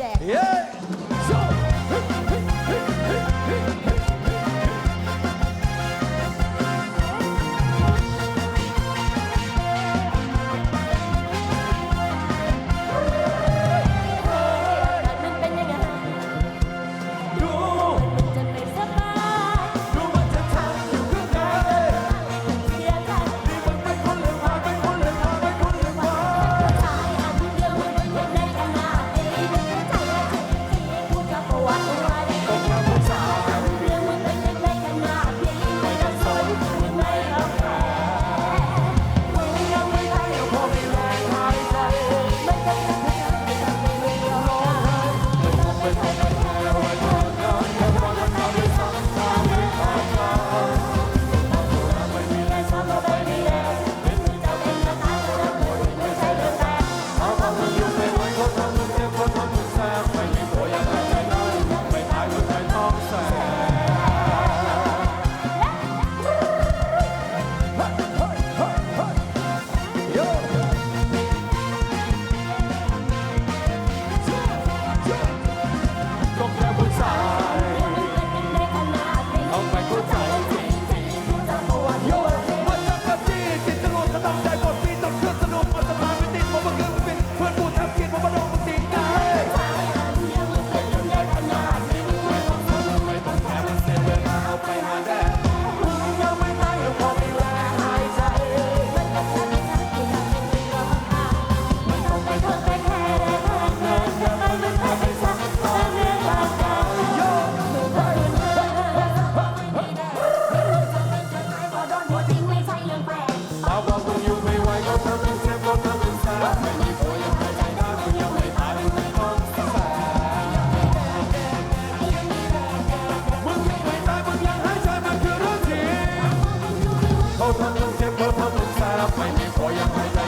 Yeah. ทะลุเทพทะลุสารไปไม่พอยังไม่